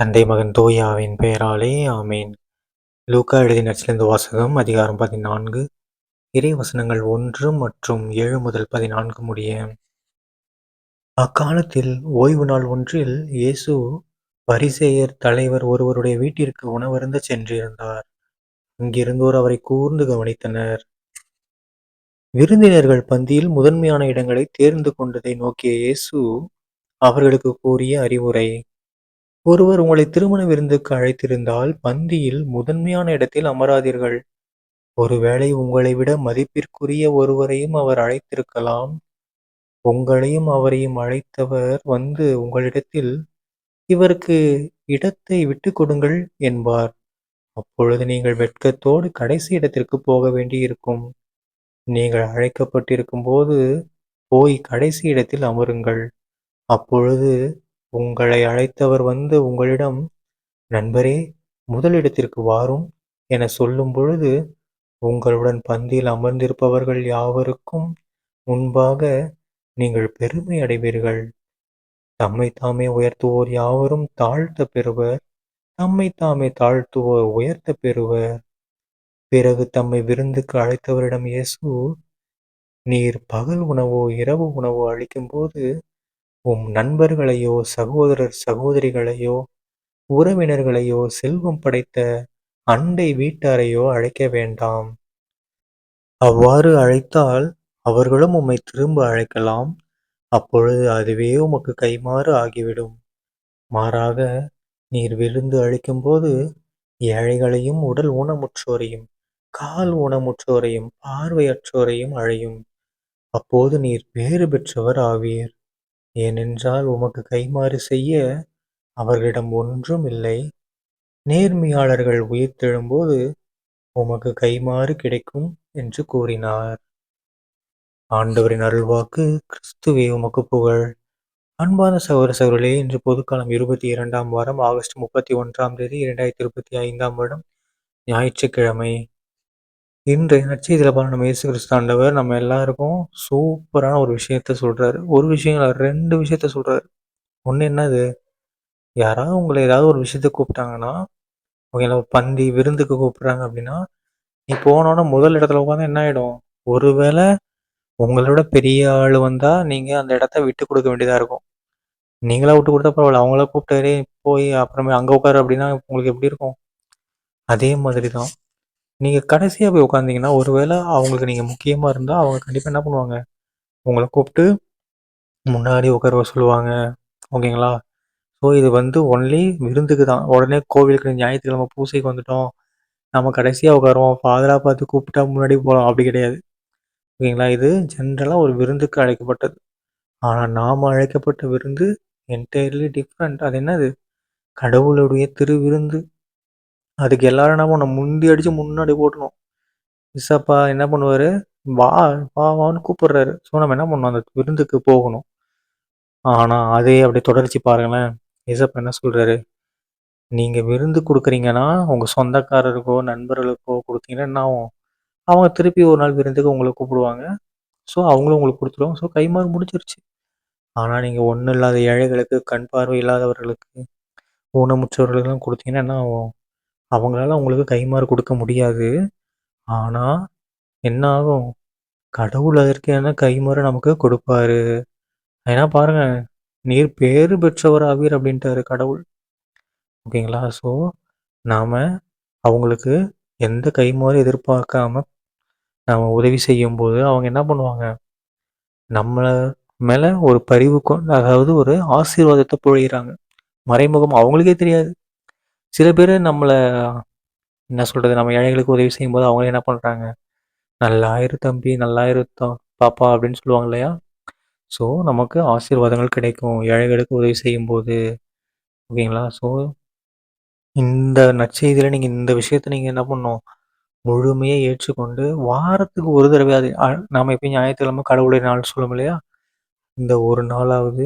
தந்தை மகன் தோயாவின் பெயராலே ஆமேன். லூக்கா எழுதிய நச்சிலிருந்து வாசகம் அதிகாரம் பதினான்கு. இறை வசனங்கள் ஒன்று மற்றும் ஏழு முதல் பதினான்கு முடிய. அக்காலத்தில் ஓய்வு நாள் ஒன்றில் இயேசு பரிசேயர் தலைவர் ஒருவருடைய வீட்டிற்கு உணவருந்த சென்றிருந்தார். அங்கிருந்தோர் அவரை கூர்ந்து கவனித்தனர். விருந்தினர்கள் பந்தியில் முதன்மையான இடங்களை தேர்ந்து கொண்டதை நோக்கிய இயேசு அவர்களுக்கு கூறிய அறிவுரை ஒருவர் உங்களை திருமண விருந்துக்கு அழைத்திருந்தால் பந்தியில் முதன்மையான இடத்தில் அமராதீர்கள். ஒருவேளை உங்களை விட மதிப்பிற்குரிய ஒருவரையும் அவர் அழைத்திருக்கலாம். உங்களையும் அவரையும் அழைத்தவர் வந்து உங்களிடத்தில் இவருக்கு இடத்தை விட்டு கொடுங்கள் என்பார். அப்பொழுது நீங்கள் வெட்கத்தோடு கடைசி இடத்திற்கு போக வேண்டியிருக்கும். நீங்கள் அழைக்கப்பட்டிருக்கும் போது போய் கடைசி இடத்தில் அமருங்கள். அப்பொழுது உங்களை அழைத்தவர் வந்து உங்களிடம் நண்பரே முதலிடத்திற்கு வாரும் என சொல்லும் பொழுது உங்களுடன் பந்தியில் அமர்ந்திருப்பவர்கள் யாவருக்கும் முன்பாக நீங்கள் பெருமை அடைவீர்கள். தம்மை தாமே உயர்த்துவோர் யாவரும் தாழ்த்த பெறுவர். தம்மை தாமே தாழ்த்துவோர் உயர்த்த பெறுவர். பிறகு தம்மை விருந்துக்கு அழைத்தவரிடம் இயேசு நீர் பகல் உணவோ இரவு உணவோ அளிக்கும்போது உம் நண்பர்களையோ சகோதரர் சகோதரிகளையோ உறவினர்களையோ செல்வம் படைத்த அண்டை வீட்டாரையோ அழைக்க வேண்டாம். அவ்வாறு அழைத்தால் அவர்களும் உம்மை திரும்ப அழைக்கலாம். அப்பொழுது அதுவே உமக்கு கைமாறு ஆகிவிடும். மாறாக நீர் விருந்து அளிக்கும்போது ஏழைகளையும் உடல் ஊனமுற்றோரையும் கால் ஊனமுற்றோரையும் பார்வையற்றோரையும் அழையும். அப்போது நீர் வேறு பெற்றவர் ஆவீர். ஏனென்றால் உமக்கு கைமாறு செய்ய அவர்களிடம் ஒன்றும் இல்லை. நேர்மையாளர்கள் உயிர்த்தெழும்போது உமக்கு கைமாறு கிடைக்கும் என்று கூறினார். ஆண்டவரின் அருள்வாக்கு கிறிஸ்துவே உமக்கு புகழ். அன்பான சகோதர சகோதரர்களே இன்று பொதுக்காலம் இருபத்தி இரண்டாம் வாரம் ஆகஸ்ட் முப்பத்தி ஒன்றாம் தேதி இரண்டாயிரத்தி இருபத்தி ஐந்தாம் வருடம் ஞாயிற்றுக்கிழமை. இன்றைய நற்செய்தியில் பாருங்க நம்ம இயேசு கிறிஸ்தாண்டவர் நம்ம எல்லாருக்கும் சூப்பரான ஒரு விஷயத்த சொல்றாரு. ஒரு விஷயம் ரெண்டு விஷயத்த சொல்றாரு. ஒன்று என்னது? யாராவது உங்களை ஏதாவது ஒரு விஷயத்த கூப்பிட்டாங்கன்னா உங்களை பந்தி விருந்துக்கு கூப்பிட்றாங்க அப்படின்னா நீ போனோன்னா முதல் இடத்துல உட்காந்து என்ன ஆகிடும் ஒருவேளை உங்களோட பெரிய ஆள் வந்தால் நீங்கள் அந்த இடத்த விட்டு கொடுக்க வேண்டியதாக இருக்கும். நீங்களா விட்டு கொடுத்தா பரவாயில்ல அவங்கள கூப்பிட்டாரே போய் அப்புறமே அங்கே உட்காரு அப்படின்னா உங்களுக்கு எப்படி இருக்கும்? அதே மாதிரி தான் நீங்கள் கடைசியாக போய் உட்காந்திங்கன்னா ஒருவேளை அவங்களுக்கு நீங்கள் முக்கியமாக இருந்தால் அவங்க கண்டிப்பாக என்ன பண்ணுவாங்க? உங்களை கூப்பிட்டு முன்னாடி உட்கார சொல்லுவாங்க. ஓகேங்களா ஸோ இது வந்து ஒன்லி விருந்துக்கு தான். உடனே கோவிலுக்கு ஞாயிற்றுக்கிழமை பூசைக்கு வந்துட்டோம். நம்ம கடைசியாக உட்காருவோம். ஃபாதராக பார்த்து கூப்பிட்டா முன்னாடி போகலாம் அப்படி கிடையாது. ஓகேங்களா இது ஜென்ரலாக ஒரு விருந்துக்கு அழைக்கப்பட்டது. ஆனால் நாம் அழைக்கப்பட்ட விருந்து என்டையர்லி டிஃப்ரெண்ட் அது என்னது? கடவுளுடைய திருவிருந்து. அதுக்கு எல்லாரும் என்ன பண்ணணும்? முந்தி அடித்து முன்னாடி போட்டணும். இசப்பா என்ன பண்ணுவார்? வா வா வான்னு கூப்பிடுறாரு. ஸோ நம்ம என்ன பண்ணணும்? அந்த விருந்துக்கு போகணும். ஆனால் அதே அப்படியே தொடர்ச்சி பாருங்களேன். இசப்பா என்ன சொல்கிறாரு நீங்கள் விருந்து கொடுக்குறீங்கன்னா உங்கள் சொந்தக்காரருக்கோ நண்பர்களுக்கோ கொடுத்தீங்கன்னா என்ன ஆகும்? அவங்க திருப்பி ஒரு நாள் விருந்துக்கு உங்களை கூப்பிடுவாங்க. ஸோ அவங்களும் உங்களுக்கு கொடுத்துருவாங்க ஸோ கைமாறு முடிச்சிருச்சு ஆனால் நீங்கள் ஒன்றும் இல்லாத ஏழைகளுக்கு கண் பார்வை இல்லாதவர்களுக்கு ஊனமுற்றவர்களுக்கெல்லாம் கொடுத்தீங்கன்னா என்ன ஆகும்? அவங்களால உங்களுக்கு கைமாறு கொடுக்க முடியாது. ஆனால் என்ன ஆகும்? கடவுள் அதற்கான கைமாறு நமக்கு கொடுப்பாரு. ஏன்னா பாருங்க நீர் பேறு பெற்றவர் ஆவீர் அப்படின்ட்டாரு கடவுள். ஓகேங்களா? ஸோ நாம் அவங்களுக்கு எந்த கைமாறு எதிர்பார்க்காம நாம் உதவி செய்யும்போது அவங்க என்ன பண்ணுவாங்க? நம்மளை மேலே ஒரு பரிவு கொண்டு அதாவது ஒரு ஆசீர்வாதத்தை பொழிகிறாங்க மறைமுகம் அவங்களுக்கே தெரியாது. சில பேர் நம்மளை என்ன சொல்கிறது நம்ம ஏழைகளுக்கு உதவி செய்யும்போது அவங்க என்ன பண்ணுறாங்க நல்லாயிரு தம்பி நல்லாயிரு பாப்பா அப்படின்னு சொல்லுவாங்க இல்லையா? ஸோ நமக்கு ஆசீர்வாதங்கள் கிடைக்கும். ஏழைகளுக்கு உதவி செய்யும்போது. ஓகேங்களா ஸோ இந்த நற்செய்தியில் நீங்கள் இந்த விஷயத்த நீங்கள் என்ன பண்ணணும்? முழுமையாக ஏற்றுக்கொண்டு வாரத்துக்கு ஒரு தடவை அது நாம் எப்பயும் ஞாயிற்றுக்கிழமை கடவுளுடைய நாள் சொல்லும் இல்லையா? இந்த ஒரு நாளாவது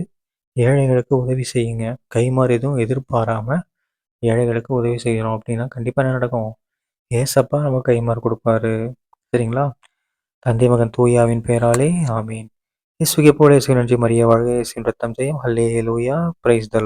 ஏழைகளுக்கு உதவி செய்யுங்க. கைமாறு எதுவும் எதிர்பாராமல் ஏழைகளுக்கு உதவி செய்கிறோம் அப்படின்னா கண்டிப்பாக என்ன நடக்கும்? ஏசப்பா நமக்கு கைமாறு கொடுப்பாரு? சரிங்களா? தந்தை மகன் தூயாவின் பெயராலே ஆமீன். இசுகை போல நன்றி மரிய வாழ்க. இயேசுவின் ரத்தம் செய்யும் ஹல்லே லூயா பிரைஸ் த